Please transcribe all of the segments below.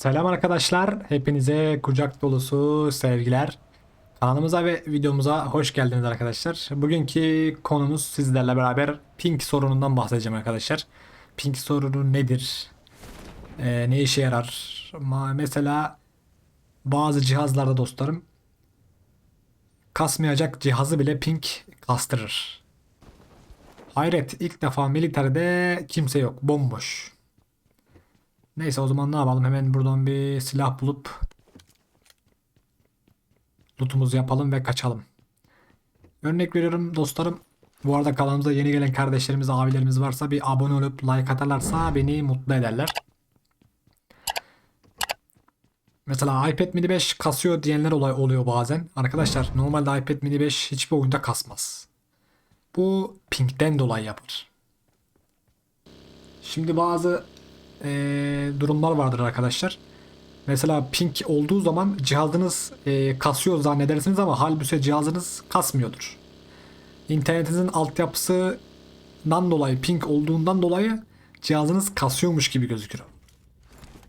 Selam arkadaşlar. Hepinize kucak dolusu sevgiler. Kanalımıza ve videomuza hoş geldiniz arkadaşlar. Bugünkü konumuz sizlerle beraber ping sorunundan bahsedeceğim arkadaşlar. Ping sorunu nedir? Ee, ne işe yarar? Ma- Mesela bazı cihazlarda dostlarım kasmayacak cihazı bile ping kastırır. Hayret ilk defa militerde kimse yok. Bomboş. Neyse o zaman ne yapalım? Hemen buradan bir silah bulup lootumuzu yapalım ve kaçalım. Örnek veriyorum dostlarım. Bu arada kanalımıza yeni gelen kardeşlerimiz, abilerimiz varsa bir abone olup like atarlarsa beni mutlu ederler. Mesela iPad mini 5 kasıyor diyenler olay oluyor bazen. Arkadaşlar normalde iPad mini 5 hiçbir oyunda kasmaz. Bu pingden dolayı yapar. Şimdi bazı eee, durumlar vardır arkadaşlar. Mesela ping olduğu zaman cihazınız eee, kasıyor zannedersiniz ama halbuki cihazınız kasmıyordur. İnternetinizin altyapısından dolayı ping olduğundan dolayı cihazınız kasıyormuş gibi gözükür.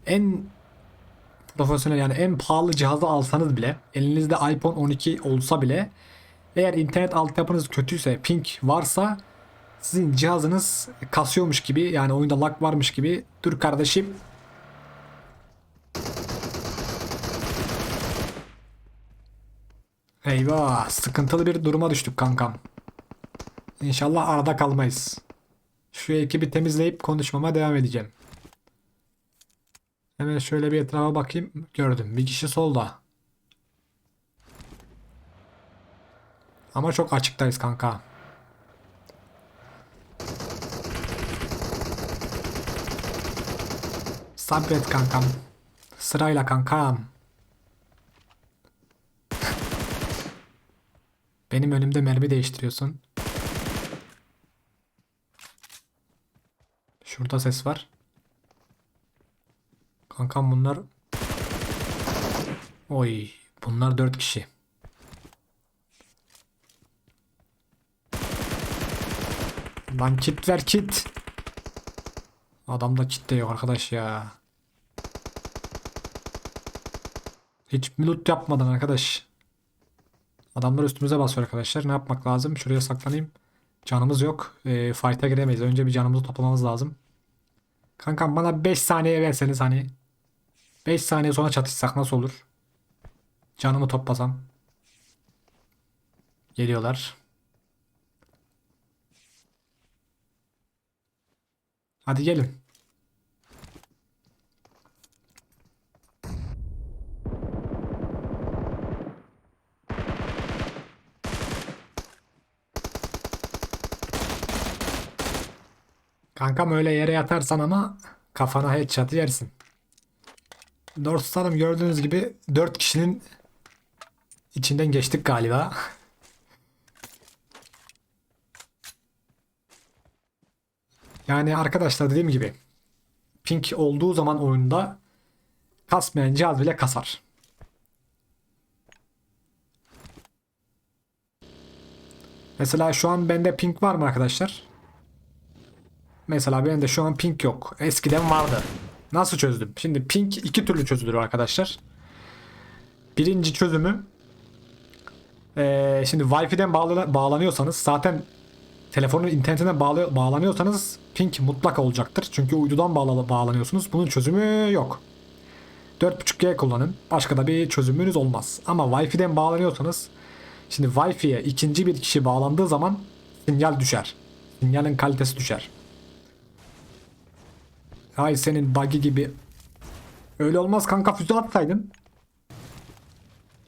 En profesyonel yani en pahalı cihazı alsanız bile elinizde iPhone 12 olsa bile eğer internet altyapınız kötüyse ping varsa sizin cihazınız kasıyormuş gibi yani oyunda lag varmış gibi dur kardeşim Eyvah sıkıntılı bir duruma düştük kankam. İnşallah arada kalmayız. Şu ekibi temizleyip konuşmama devam edeceğim. Hemen şöyle bir etrafa bakayım. Gördüm. Bir kişi solda. Ama çok açıktayız kanka. Sabret kankam. Sırayla kankam. Benim önümde mermi değiştiriyorsun. Şurada ses var. Kankam bunlar... Oy. Bunlar dört kişi. Lan kit ver kit. Adamda kit de yok arkadaş ya. Hiç loot yapmadan arkadaş. Adamlar üstümüze basıyor arkadaşlar. Ne yapmak lazım? Şuraya saklanayım. Canımız yok. E, fight'a giremeyiz. Önce bir canımızı toplamamız lazım. Kankam bana 5 saniye verseniz hani. 5 saniye sonra çatışsak nasıl olur? Canımı toplasam. Geliyorlar. Hadi gelin. Kankam öyle yere yatarsan ama kafana headshot yersin. Dostlarım gördüğünüz gibi 4 kişinin içinden geçtik galiba. Yani arkadaşlar dediğim gibi ping olduğu zaman oyunda kasmayan cihaz bile kasar. Mesela şu an bende ping var mı arkadaşlar? Mesela bende şu an ping yok. Eskiden vardı. Nasıl çözdüm? Şimdi ping iki türlü çözülür arkadaşlar. Birinci çözümü eee, şimdi Wi-Fi'den bağla- bağlanıyorsanız zaten telefonun internetine bağlı, bağlanıyorsanız ping mutlak olacaktır. Çünkü uydudan bağla, bağlanıyorsunuz. Bunun çözümü yok. 4.5G kullanın. Başka da bir çözümünüz olmaz. Ama Wi-Fi'den bağlanıyorsanız şimdi Wi-Fi'ye ikinci bir kişi bağlandığı zaman sinyal düşer. Sinyalin kalitesi düşer. Ay senin buggy gibi. Öyle olmaz kanka füze atsaydın.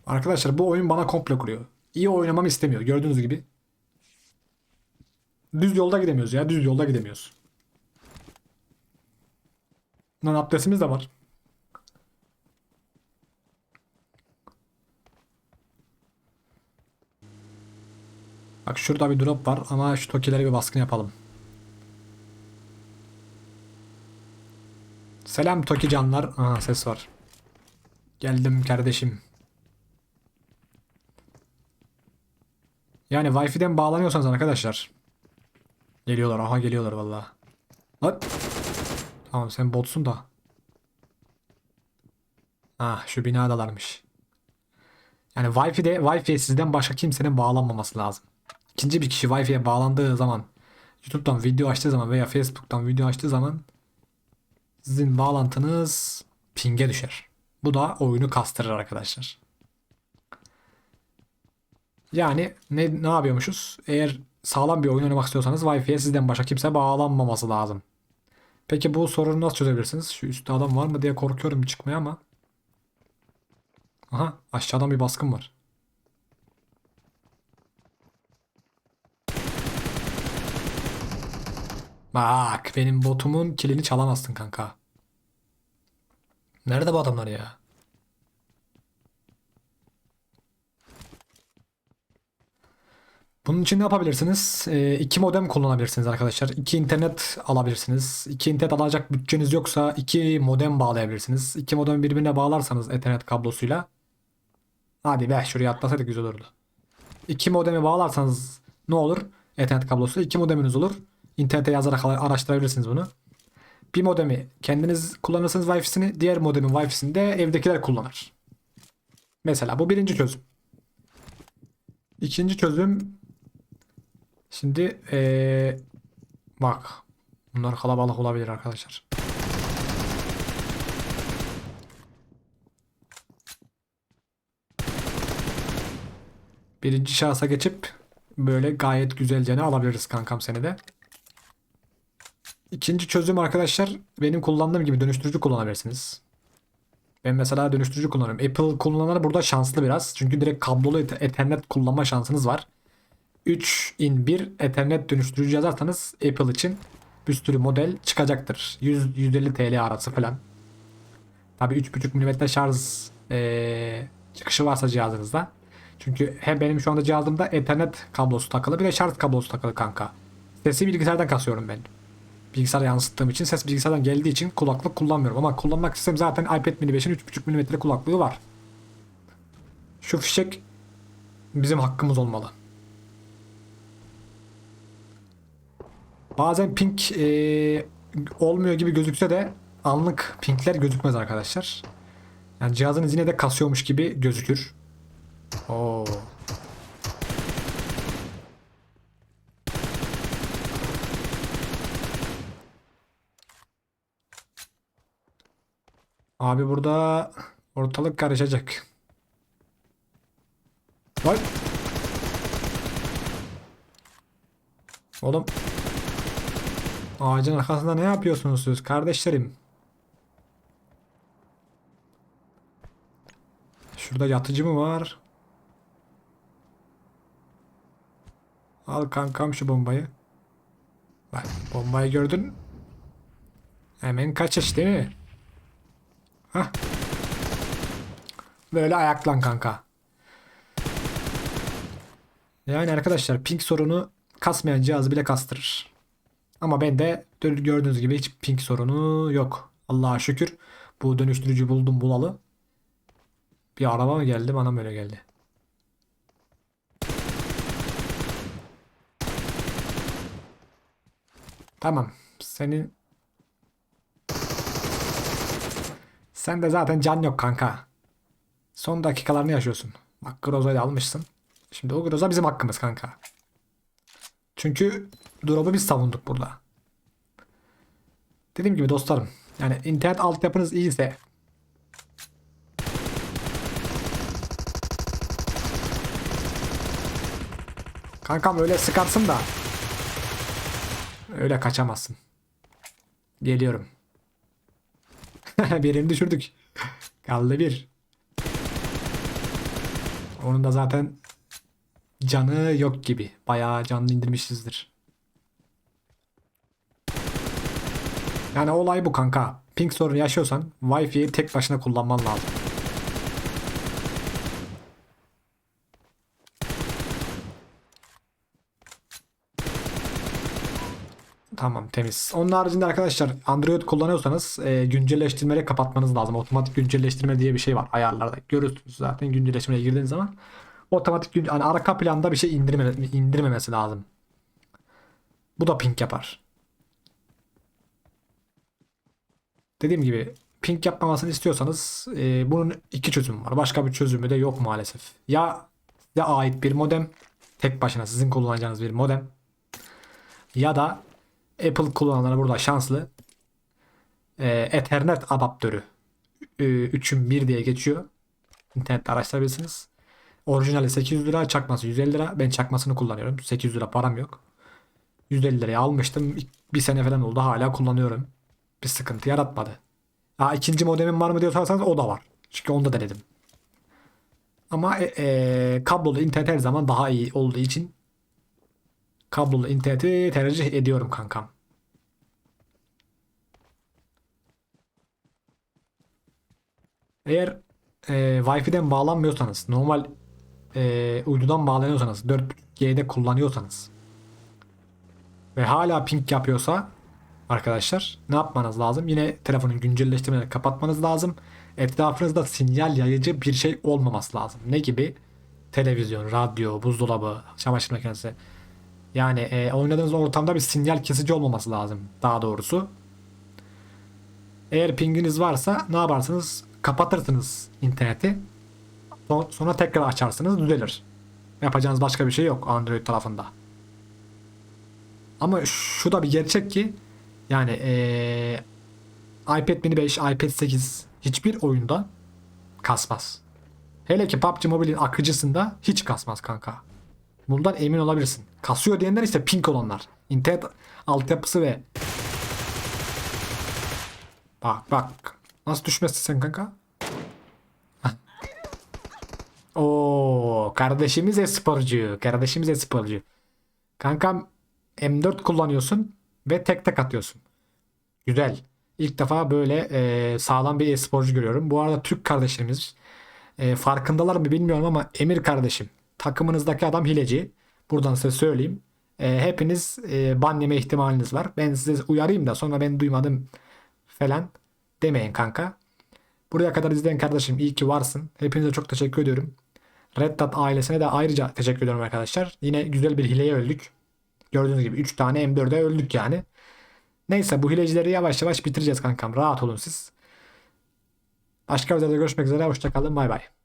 Arkadaşlar bu oyun bana komple kuruyor. İyi oynamamı istemiyor gördüğünüz gibi. Düz yolda gidemiyoruz ya düz yolda gidemiyoruz. Lan abdestimiz de var. Bak şurada bir drop var ama şu tokilere bir baskın yapalım. Selam Toki canlar. Aha ses var. Geldim kardeşim. Yani Wi-Fi'den bağlanıyorsanız arkadaşlar. Geliyorlar. Aha geliyorlar valla. Tamam sen botsun da. Ah şu binadalarmış. Yani Wi-Fi'de Wi-Fi'ye sizden başka kimsenin bağlanmaması lazım. İkinci bir kişi Wi-Fi'ye bağlandığı zaman YouTube'dan video açtığı zaman veya Facebook'tan video açtığı zaman sizin bağlantınız ping'e düşer. Bu da oyunu kastırır arkadaşlar. Yani ne, ne yapıyormuşuz? Eğer sağlam bir oyun oynamak istiyorsanız Wi-Fi'ye sizden başka kimse bağlanmaması lazım. Peki bu sorunu nasıl çözebilirsiniz? Şu üstte adam var mı diye korkuyorum çıkmaya ama. Aha aşağıdan bir baskın var. Bak benim botumun kilini çalamazsın kanka. Nerede bu adamlar ya? Bunun için ne yapabilirsiniz? Ee, iki modem kullanabilirsiniz arkadaşlar. İki internet alabilirsiniz. İki internet alacak bütçeniz yoksa iki modem bağlayabilirsiniz. İki modemi birbirine bağlarsanız ethernet kablosuyla. Hadi be şuraya atlasaydık güzel olurdu. İki modemi bağlarsanız ne olur? Ethernet kablosu. iki modeminiz olur. İnternete yazarak araştırabilirsiniz bunu. Bir modemi kendiniz kullanırsınız Wi-Fi'sini. Diğer modemin Wi-Fi'sini de evdekiler kullanır. Mesela bu birinci çözüm. İkinci çözüm Şimdi ee, bak bunlar kalabalık olabilir arkadaşlar. Birinci şahsa geçip böyle gayet güzelce ne alabiliriz kankam seni de. İkinci çözüm arkadaşlar benim kullandığım gibi dönüştürücü kullanabilirsiniz. Ben mesela dönüştürücü kullanıyorum. Apple kullananlar burada şanslı biraz. Çünkü direkt kablolu Ethernet kullanma şansınız var. 3 in 1 Ethernet dönüştürücü yazarsanız Apple için bir sürü model çıkacaktır. 100 150 TL arası falan. Tabii 3.5 mm şarj ee, çıkışı varsa cihazınızda. Çünkü hem benim şu anda cihazımda Ethernet kablosu takılı bir de şarj kablosu takılı kanka. Sesi bilgisayardan kasıyorum ben. Bilgisayara yansıttığım için ses bilgisayardan geldiği için kulaklık kullanmıyorum. Ama kullanmak istesem zaten iPad mini 5'in 3.5 mm kulaklığı var. Şu fişek bizim hakkımız olmalı. Bazen pink e, olmuyor gibi gözükse de anlık pinkler gözükmez arkadaşlar. Yani cihazınız yine de kasıyormuş gibi gözükür. Oo. Abi burada ortalık karışacak. Vay. Oğlum Ağacın arkasında ne yapıyorsunuz siz kardeşlerim? Şurada yatıcı mı var? Al kankam şu bombayı. Bak bombayı gördün. Hemen kaçış değil mi? Böyle ayaklan kanka. Yani arkadaşlar ping sorunu kasmayan cihazı bile kastırır. Ama bende gördüğünüz gibi hiç ping sorunu yok. Allah'a şükür. Bu dönüştürücü buldum bulalı. Bir araba mı geldi bana böyle geldi. Tamam. Senin Sen de zaten can yok kanka. Son dakikalarını yaşıyorsun. Bak Groza'yı almışsın. Şimdi o Groza bizim hakkımız kanka. Çünkü drop'u biz savunduk burada. Dediğim gibi dostlarım. Yani internet altyapınız iyiyse Kankam öyle sıkarsın da öyle kaçamazsın. Geliyorum. Birini düşürdük. Kaldı bir. Onun da zaten canı yok gibi. Bayağı canlı indirmişizdir. Yani olay bu kanka. Ping sorunu yaşıyorsan Wi-Fi'yi tek başına kullanman lazım. Tamam temiz. Onun haricinde arkadaşlar Android kullanıyorsanız e, güncelleştirmeleri kapatmanız lazım. Otomatik güncelleştirme diye bir şey var ayarlarda. Görürsünüz zaten güncelleştirmeye girdiğiniz zaman otomatik gün hani arka planda bir şey indirme, indirmemesi lazım. Bu da ping yapar. Dediğim gibi ping yapmamasını istiyorsanız e, bunun iki çözümü var. Başka bir çözümü de yok maalesef. Ya size ait bir modem tek başına sizin kullanacağınız bir modem ya da Apple kullananlara burada şanslı e, Ethernet adaptörü e, 3'ün 1 diye geçiyor. İnternette araştırabilirsiniz. Orijinali 800 lira, çakması 150 lira. Ben çakmasını kullanıyorum. 800 lira param yok. 150 liraya almıştım. Bir sene falan oldu. Hala kullanıyorum. Bir sıkıntı yaratmadı. Ha, ikinci modemin var mı diye sorarsanız o da var. Çünkü onu da denedim. Ama e, e, kablolu internet her zaman daha iyi olduğu için kablolu interneti tercih ediyorum kankam. Eğer e, Wi-Fi'den bağlanmıyorsanız, normal e, uydudan bağlanıyorsanız, 4G'de kullanıyorsanız ve hala ping yapıyorsa arkadaşlar ne yapmanız lazım? Yine telefonun güncelleştirmelerini kapatmanız lazım. Etrafınızda sinyal yayıcı bir şey olmaması lazım. Ne gibi? Televizyon, radyo, buzdolabı, çamaşır makinesi. Yani e, oynadığınız ortamda bir sinyal kesici olmaması lazım daha doğrusu. Eğer pinginiz varsa ne yaparsınız? Kapatırsınız interneti. Son- Sonra tekrar açarsınız düzelir. Yapacağınız başka bir şey yok Android tarafında. Ama şu da bir gerçek ki yani eee, iPad mini 5, iPad 8 hiçbir oyunda kasmaz. Hele ki PUBG Mobile'in akıcısında hiç kasmaz kanka. Bundan emin olabilirsin. Kasıyor diyenler işte pink olanlar. İnternet altyapısı ve Bak bak. Nasıl düşmezsin sen kanka? Oo, kardeşimiz e-sporcu. Kardeşimiz e-sporcu. Kankam M4 kullanıyorsun ve tek tek atıyorsun. Güzel. İlk defa böyle e, sağlam bir e-sporcu görüyorum. Bu arada Türk kardeşlerimiz e, farkındalar mı bilmiyorum ama Emir kardeşim takımınızdaki adam hileci. Buradan size söyleyeyim. E, hepiniz e, ban ihtimaliniz var. Ben size uyarayım da sonra ben duymadım falan demeyin kanka. Buraya kadar izleyen kardeşim iyi ki varsın. Hepinize çok teşekkür ediyorum. Red Dot ailesine de ayrıca teşekkür ediyorum arkadaşlar. Yine güzel bir hileye öldük. Gördüğünüz gibi 3 tane M4'e öldük yani. Neyse bu hilecileri yavaş yavaş bitireceğiz kankam. Rahat olun siz. Başka videoda görüşmek üzere. Hoşçakalın. Bay bay.